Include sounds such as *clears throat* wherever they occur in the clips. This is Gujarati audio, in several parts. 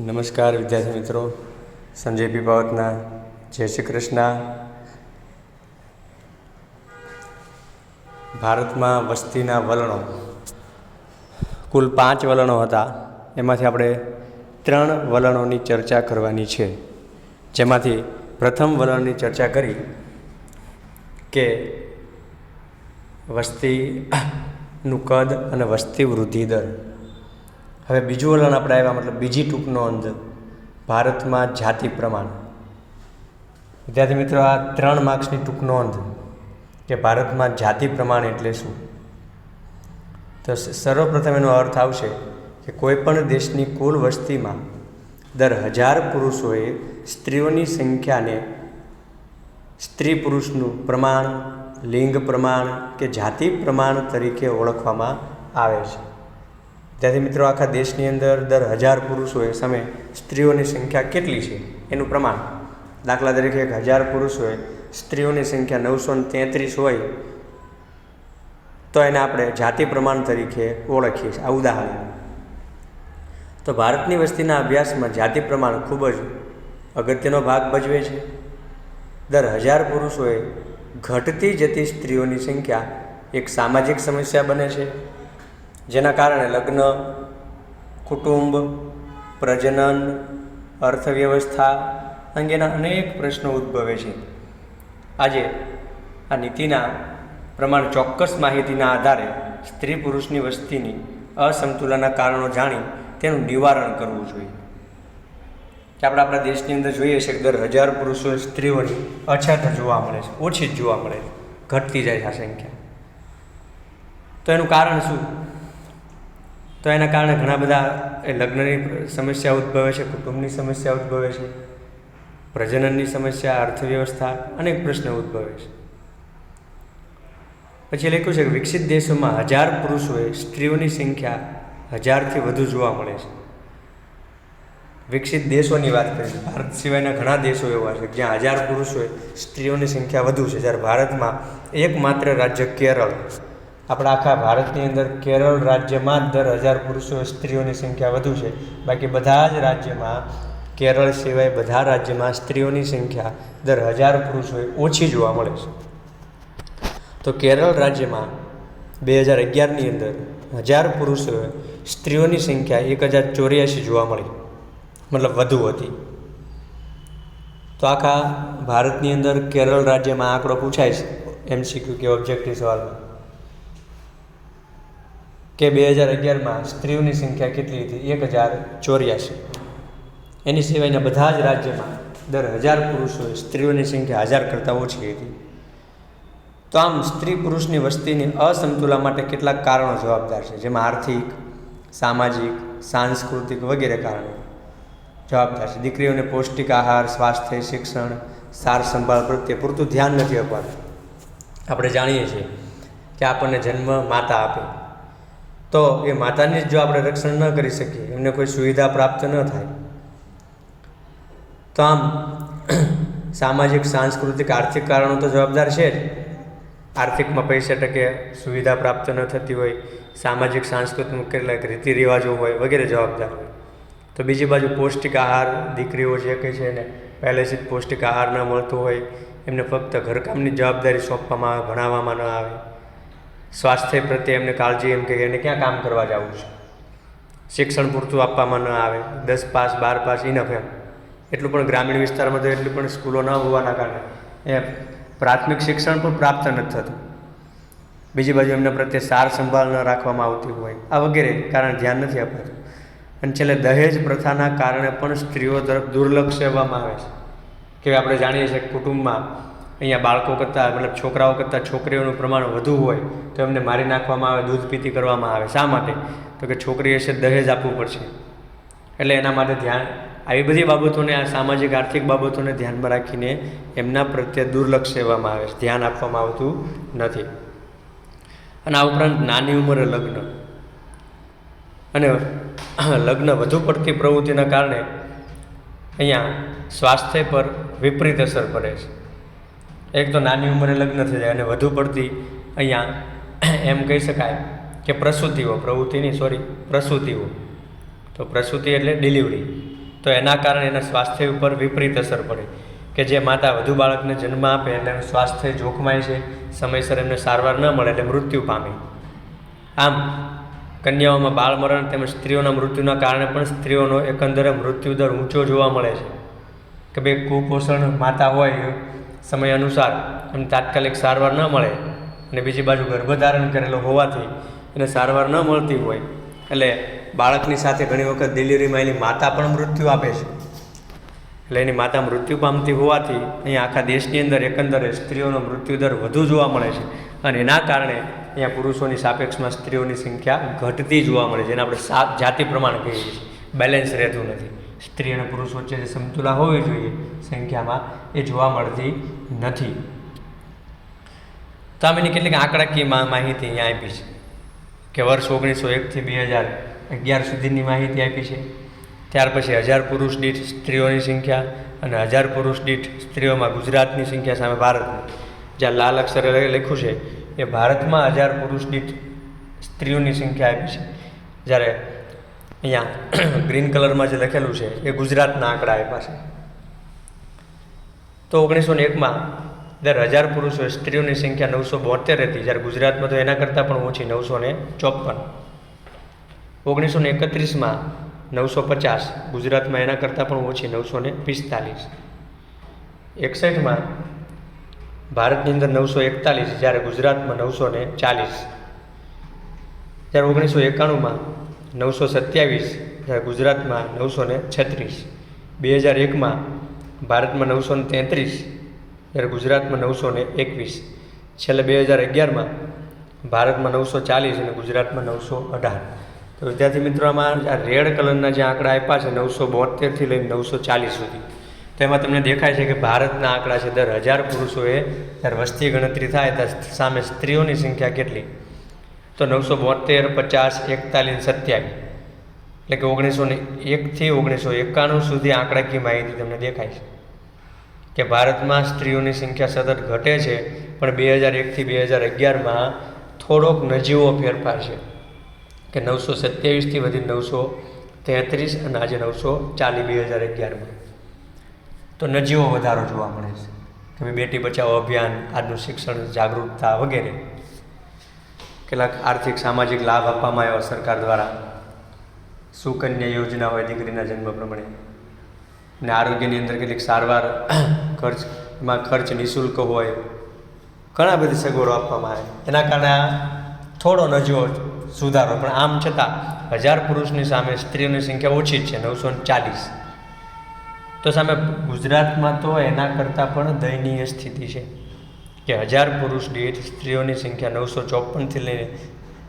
નમસ્કાર વિદ્યાર્થી મિત્રો. સંજય પીપાવતના જય શ્રી કૃષ્ણ. ભારતમાં વસ્તીના વલણો. કુલ પાંચ વલણો હતા. એમાંથી આપણે ત્રણ વલણોની ચર્ચા કરવાની છે. જેમાંથી પ્રથમ વલણની ચર્ચા કરી કે વસ્તીનું કદ અને વસ્તી વૃદ્ધિ દર. હવે બીજું વલણ આપણે આવ્યા, મતલબ બીજી ટૂંકનો અંધ ભારતમાં જાતિ પ્રમાણ. વિદ્યાર્થી મિત્રો, આ ત્રણ માર્ક્સની ટૂંકનો અંધ કે ભારતમાં જાતિ પ્રમાણ એટલે શું? તો સર્વપ્રથમ એનો અર્થ આવશે કે કોઈપણ દેશની કુલ વસ્તીમાં દર હજાર પુરુષોએ સ્ત્રીઓની સંખ્યાને સ્ત્રી પુરુષનું પ્રમાણ, લિંગ પ્રમાણ કે જાતિ પ્રમાણ તરીકે ઓળખવામાં આવે છે. ત્યાંથી મિત્રો આખા દેશની અંદર દર હજાર પુરુષોએ સામે સ્ત્રીઓની સંખ્યા કેટલી છે એનું પ્રમાણ? દાખલા તરીકે એક હજાર પુરુષોએ સ્ત્રીઓની સંખ્યા નવસો ને તેત્રીસ હોય, તો એને આપણે જાતિ પ્રમાણ તરીકે ઓળખીએ છીએ. આ ઉદાહરણ. તો ભારતની વસ્તીના અભ્યાસમાં જાતિ પ્રમાણ ખૂબ જ અગત્યનો ભાગ ભજવે છે. દર હજાર પુરુષોએ ઘટતી જતી સ્ત્રીઓની સંખ્યા એક સામાજિક સમસ્યા બને છે. જેના કારણે લગ્ન, કુટુંબ, પ્રજનન, અર્થવ્યવસ્થા અંગેના અનેક પ્રશ્નો ઉદ્ભવે છે. આજે આ નીતિના પ્રમાણ ચોક્કસ માહિતીના આધારે સ્ત્રી પુરુષની વસ્તીની અસમતુલનના કારણો જાણી તેનું નિવારણ કરવું જોઈએ. કે આપણે આપણા દેશની અંદર જોઈએ છે કે દર હજાર પુરુષો સ્ત્રીઓની અછત જોવા મળે છે, ઓછી જ જોવા મળે છે, ઘટતી જાય છે આ સંખ્યા. તો એનું કારણ શું? તો એના કારણે ઘણા બધા એ લગ્નની સમસ્યા ઉદ્ભવે છે, કુટુંબની સમસ્યા ઉદ્ભવે છે, પ્રજનનની સમસ્યા, અર્થવ્યવસ્થા અનેક પ્રશ્નો ઉદ્ભવે છે. પછી લખ્યું છે કે વિકસિત દેશોમાં હજાર પુરુષોએ સ્ત્રીઓની સંખ્યા હજારથી વધુ જોવા મળે છે. વિકસિત દેશોની વાત કરીએ ભારત સિવાયના ઘણા દેશો એવા છે જ્યાં હજાર પુરુષોએ સ્ત્રીઓની સંખ્યા વધુ છે. જ્યારે ભારતમાં એકમાત્ર રાજ્ય કેરળ આપણા આખા ભારતની અંદર કેરળ રાજ્યમાં જ દર હજાર પુરુષો સ્ત્રીઓની સંખ્યા વધુ છે. બાકી બધા જ રાજ્યમાં, કેરળ સિવાય બધા રાજ્યમાં સ્ત્રીઓની સંખ્યા દર હજાર પુરુષોએ ઓછી જોવા મળે છે. તો કેરળ રાજ્યમાં બે હજાર અગિયારની અંદર હજાર પુરુષોએ સ્ત્રીઓની સંખ્યા એક હજાર ચોર્યાસી જોવા મળી, મતલબ વધુ હતી. તો આખા ભારતની અંદર કેરળ રાજ્યમાં આંકડો પૂછાય છે. એમસીક્યુ કે ઓબ્જેક્ટિવ સવાલમાં કે બે હજાર અગિયારમાં સ્ત્રીઓની સંખ્યા કેટલી હતી? એક હજાર ચોર્યાસી. એની સિવાયના બધા જ રાજ્યમાં દર હજાર પુરુષોએ સ્ત્રીઓની સંખ્યા હજાર કરતાં ઓછી હતી. તો આમ સ્ત્રી પુરુષની વસ્તીની અસમતુલા માટે કેટલાક કારણો જવાબદાર છે, જેમાં આર્થિક, સામાજિક, સાંસ્કૃતિક વગેરે કારણો જવાબદાર છે. દીકરીઓને પૌષ્ટિક આહાર, સ્વાસ્થ્ય, શિક્ષણ, સાર સંભાળ પ્રત્યે પૂરતું ધ્યાન નથી અપાતું આપણે જાણીએ છીએ કે આપણને જન્મ માતા આપે. તો એ માતાની જ જો આપણે રક્ષણ ન કરી શકીએ, એમને કોઈ સુવિધા પ્રાપ્ત ન થાય. તો આમ, *clears throat* સામાજિક, સાંસ્કૃતિક, આર્થિક કારણો તો જવાબદાર છે જ. આર્થિકમાં પૈસા ટકે સુવિધા પ્રાપ્ત ન થતી હોય, સામાજિક, સાંસ્કૃતિક કેટલાક રીતિ રિવાજો હોય, વગેરે જવાબદાર હોય. તો બીજી બાજુ પૌષ્ટિક આહાર દીકરીઓ જે કહે છે એને, પહેલેથી જ પૌષ્ટિક આહાર ન મળતો હોય, એમને ફક્ત ઘરકામની જવાબદારી સોંપવામાં આવે, ભણાવવામાં ન આવે. સ્વાસ્થ્ય પ્રત્યે એમને કાળજી એમ કે એને ક્યાં કામ કરવા જવું છે? શિક્ષણ પૂરતું આપવામાં ન આવે, દસ પાસ, બાર પાસ ઇનફ એમ. એટલું પણ ગ્રામીણ વિસ્તારમાં તો એટલી પણ સ્કૂલો ન હોવાના કારણે એ પ્રાથમિક શિક્ષણ પણ પ્રાપ્ત નથી થતું. બીજી બાજુ એમના પ્રત્યે સાર સંભાળ ન રાખવામાં આવતી હોય, આ વગેરે કારણ ધ્યાન નથી અપાતું અને છેલ્લે દહેજ પ્રથાના કારણે પણ સ્ત્રીઓ તરફ દુર્લક્ષ સેવવામાં આવે છે. કે આપણે જાણીએ છીએ કુટુંબમાં અહીંયા બાળકો કરતાં, મતલબ છોકરાઓ કરતાં છોકરીઓનું પ્રમાણ વધુ હોય, તો એમને મારી નાખવામાં આવે, દૂધ પીતી કરવામાં આવે. શા માટે? તો કે છોકરીએ છે દહેજ આપવું પડશે. એટલે એના માટે ધ્યાન, આવી બધી બાબતોને, આ સામાજિક, આર્થિક બાબતોને ધ્યાનમાં રાખીને એમના પ્રત્યે દુર્લક્ષ સેવામાં આવે છે. ધ્યાન આપવામાં આવતું નથી. અને આ ઉપરાંત નાની ઉંમરે લગ્ન. અને *clears throat* લગ્ન વધુ પડતી પ્રવૃત્તિના કારણે અહીંયા સ્વાસ્થ્ય પર વિપરીત અસર પડે છે. એક તો નાની ઉંમરે લગ્ન થઈ જાય અને વધુ પડતી અહીંયા એમ કહી શકાય કે પ્રસૂતિઓ, પ્રવૃત્તિની સોરી પ્રસૂતિઓ. તો પ્રસૂતિ એટલે ડિલિવરી તો એના કારણે એના સ્વાસ્થ્ય ઉપર વિપરીત અસર પડે કે જે માતા વધુ બાળકને જન્મ આપે એટલે એનું સ્વાસ્થ્ય જોખમાય છે, સમયસર એમને સારવાર ન મળે એટલે મૃત્યુ પામે. આમ, કન્યાઓમાં બાળમરણ તેમજ સ્ત્રીઓના મૃત્યુના કારણે પણ સ્ત્રીઓનો એકંદરે મૃત્યુદર ઊંચો જોવા મળે છે. કે ભાઈ કુપોષણ માતા હોય સમય અનુસાર એમ તાત્કાલિક સારવાર ન મળે અને બીજી બાજુ ગર્ભધારણ કરેલો હોવાથી એને સારવાર ન મળતી હોય, એટલે બાળકની સાથે ઘણી વખત ડિલિવરીમાં એની માતા પણ મૃત્યુ આપે છે. એટલે એની માતા મૃત્યુ પામતી હોવાથી અહીંયા આખા દેશની અંદર એકંદરે સ્ત્રીઓનો મૃત્યુદર વધુ જોવા મળે છે અને એના કારણે અહીંયા પુરુષોની સાપેક્ષમાં સ્ત્રીઓની સંખ્યા ઘટતી જોવા મળે છે, જેને આપણે સાત જાતિ પ્રમાણ કહીએ છીએ. બેલેન્સ રહેતું નથી. સ્ત્રી અને પુરુષ વચ્ચે જે સમતુલા હોવી જોઈએ, સંખ્યામાં એ જોવા મળતી નથી. તો આમ એની કેટલીક આંકડાકીય માહિતી અહીંયા આપી છે કે વર્ષ ઓગણીસો એકથી બે હજાર અગિયાર સુધીની માહિતી આપી છે. ત્યાર પછી હજાર પુરુષ દીઠ સ્ત્રીઓની સંખ્યા અને હજાર પુરુષ દીઠ સ્ત્રીઓમાં ગુજરાતની સંખ્યા સામે ભારતની. જ્યાં લાલ અક્ષરે લખ્યું છે, એ ભારતમાં હજાર પુરુષ દીઠ સ્ત્રીઓની સંખ્યા આપી છે. જ્યારે અહીંયા *clears throat* ગ્રીન કલરમાં જે લખેલું છે, એ ગુજરાતના આંકડા આપ્યા છે. તો ઓગણીસો ને એકમાં દર હજાર પુરુષો સ્ત્રીઓની સંખ્યા નવસો બોતેર હતી, જ્યારે ગુજરાતમાં તો એના કરતાં પણ ઓછી નવસો ને ચોપન. ઓગણીસો ને એકત્રીસમાં નવસો પચાસ, ગુજરાતમાં એના કરતાં પણ ઓછી નવસો ને પિસ્તાલીસ. એકસઠમાં ભારતની અંદર નવસો એકતાલીસ, જ્યારે ગુજરાતમાં નવસો ને ચાલીસ. ત્યારે ઓગણીસો એકાણુંમાં નવસો સત્યાવીસ ગુજરાતમાં નવસો ને છત્રીસ. બે હજાર એકમાં ભારતમાં નવસો ને તેત્રીસ જ્યારે ગુજરાતમાં નવસો ને એકવીસ. છેલ્લે બે હજાર અગિયારમાં ભારતમાં નવસો ચાલીસ અને ગુજરાતમાં નવસો અઢાર. તો વિદ્યાર્થી મિત્રો, આમાં આ રેડ કલરના જે આંકડા આપ્યા છે, નવસો બોતેરથી લઈને નવસો ચાલીસ સુધી, તો એમાં તમને દેખાય છે કે ભારતના આંકડા છે, દર હજાર પુરુષોએ જ્યારે વસ્તી ગણતરી થાય, ત્યારે સામે સ્ત્રીઓની સંખ્યા કેટલી? તો નવસો બોતેર, પચાસ, એકતાલીસ, સત્યાવીસ. એટલે કે ઓગણીસો ને એકથી ઓગણીસો એકાણું સુધી આંકડાકીય માહિતી તમને દેખાય છે. કે ભારતમાં સ્ત્રીઓની સંખ્યા સતત ઘટે છે, પણ બે હજાર એકથી બે હજાર અગિયારમાં થોડોક નજીવો ફેરફાર છે. કે નવસો સત્યાવીસથી વધી નવસો તેત્રીસ અને આજે નવસો ચાલીસ બે હજાર અગિયારમાં. તો નજીવો વધારો જોવા મળે છે. કે બેટી બચાવો અભિયાન, આજનું શિક્ષણ જાગૃતતા વગેરે કેટલાક આર્થિક, સામાજિક લાભ આપવામાં આવ્યો સરકાર દ્વારા. સુકન્યા યોજના હોય દીકરીના જન્મ પ્રમાણે. અને આરોગ્યની અંદર કેટલીક સારવાર *coughs* ખર્ચમાં ખર્ચ નિઃશુલ્ક હોય. ઘણા બધી સગવડો આપવામાં આવે. એના કારણે આ થોડો નજીવો સુધારો, પણ આમ છતાં હજાર પુરુષની સામે સ્ત્રીઓની સંખ્યા ઓછી જ છે, નવસો ચાલીસ. તો સામે ગુજરાતમાં તો એના કરતાં પણ દયનીય સ્થિતિ છે. કે હજાર પુરુષ દીઠ સ્ત્રીઓની સંખ્યા નવસો ચોપનથી લઈને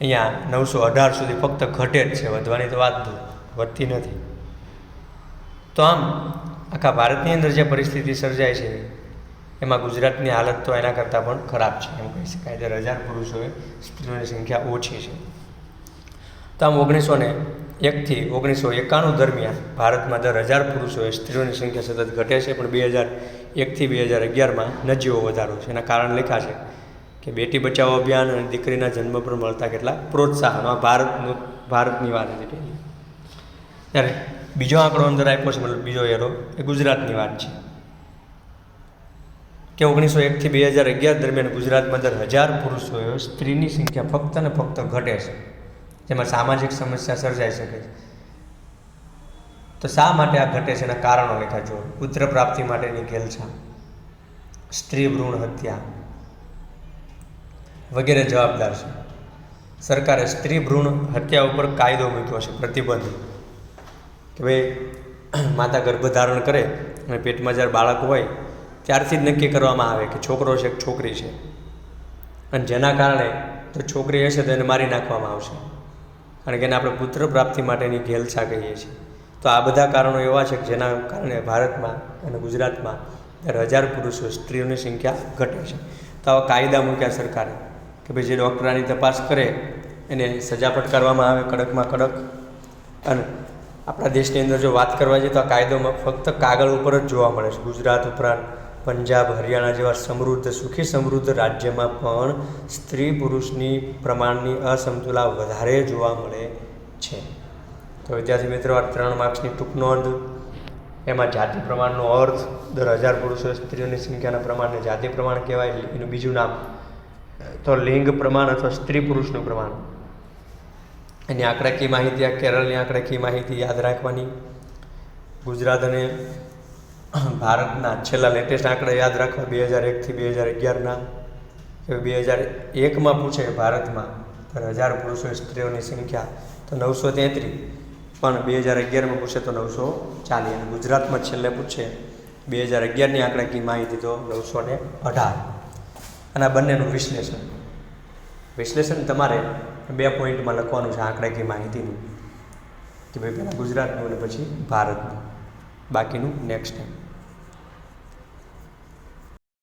અહીંયા નવસો અઢાર સુધી ફક્ત ઘટે જ છે, વધવાની તો વાત વધતી નથી. તો આમ આખા ભારતની અંદર જે પરિસ્થિતિ સર્જાય છે, એમાં ગુજરાતની હાલત તો એના કરતાં પણ ખરાબ છે, એમ કહી શકાય. દર હજાર પુરુષોએ સ્ત્રીઓની સંખ્યા ઓછી છે. તો આમ ઓગણીસો ને એકથી ઓગણીસો એકાણું દરમિયાન ભારતમાં દર હજાર પુરુષોએ સ્ત્રીઓની સંખ્યા સતત ઘટે છે, પણ બે હજાર એકથી બે હજાર અગિયારમાં નજીવો વધારો છે. એના કારણ લખ્યા છે કે બેટી બચાવો અભિયાન અને દીકરીના જન્મ પર મળતા કેટલા પ્રોત્સાહન આ ભારતનું, ભારતની વાત હતી પહેલી ત્યારે બીજો આંકડો અંદર આપ્યો છે, મતલબ બીજો એરો, એ ગુજરાતની વાત છે. કે ઓગણીસો એકથી બે હજાર અગિયાર દરમિયાન ગુજરાતમાં દર હજાર પુરુષોએ સ્ત્રીની સંખ્યા ફક્ત ને ફક્ત ઘટે છે. જેમાં સામાજિક સમસ્યા સર્જાઈ શકે છે. તો શા માટે આ ઘટે છે એના કારણો લખ્યા જો પુત્ર પ્રાપ્તિ માટેની ઘેલછા સ્ત્રી ભ્રૂણ હત્યા. વગેરે જવાબદાર છે. સરકારે સ્ત્રી ભ્રૂણ હત્યા ઉપર કાયદો મૂક્યો છે, પ્રતિબંધ. કે ભાઈ, માતા ગર્ભધારણ કરે અને પેટમાં જ્યારે બાળક હોય, ત્યારથી જ નક્કી કરવામાં આવે કે છોકરો છે કે છોકરી છે. અને જેના કારણે તો છોકરી હશે તો એને મારી નાખવામાં આવશે. કારણ કે એને આપણે પુત્ર પ્રાપ્તિ માટેની ઘેલછા કહીએ છીએ. તો આ બધા કારણો એવા છે કે જેના કારણે ભારતમાં અને ગુજરાતમાં દર હજાર પુરુષો સ્ત્રીઓની સંખ્યા ઘટે છે. તો આવા કાયદા મૂક્યા સરકારે કે ભાઈ જે ડૉક્ટરાની તપાસ કરે એને સજા ફટકારવામાં આવે કડકમાં કડક. અને આપણા દેશની અંદર જો વાત કરવા જઈએ તો આ કાયદોમાં ફક્ત કાગળ ઉપર જ જોવા મળે છે. ગુજરાત ઉપરાંત પંજાબ, હરિયાણા જેવા સમૃદ્ધ, સુખી સમૃદ્ધ રાજ્યમાં પણ સ્ત્રી પુરુષની પ્રમાણની અસમતુલા વધારે જોવા મળે છે. તો વિદ્યાર્થી મિત્રો, આ ત્રણ માર્ક્સની ટૂંક નોંધ. એમાં જાતિ પ્રમાણનો અર્થ, દર હજાર પુરુષો સ્ત્રીઓની સંખ્યાના પ્રમાણને જાતિ પ્રમાણ કહેવાય, એનું બીજું નામ, તો લિંગ પ્રમાણ અથવા સ્ત્રી પુરુષનું પ્રમાણ. એની આંકડાકીય માહિતી આ કેરળની આંકડાકીય માહિતી યાદ રાખવાની. ગુજરાત અને ભારતના છેલ્લા લેટેસ્ટ આંકડા યાદ રાખવા, બે હજાર એકથી બે હજાર અગિયારના. કે બે હજાર એકમાં પૂછે ભારતમાં હજાર પુરુષો સ્ત્રીઓની સંખ્યા, તો નવસો તેત્રીસ પણ બે હજાર અગિયારમાં પૂછે તો નવસો ચાલીસ. અને ગુજરાતમાં છેલ્લે પૂછે બે હજાર અગિયારની આંકડાકીય માહિતી તો નવસો ને અઢાર. અને આ બંનેનું વિશ્લેષણ. વિશ્લેષણ તમારે બે પોઈન્ટમાં લખવાનું છે આંકડાકીય માહિતીનું. કે ભાઈ પહેલાં ગુજરાતનું અને પછી ભારતનું. બાકીનું નેક્સ્ટ ટાઈમ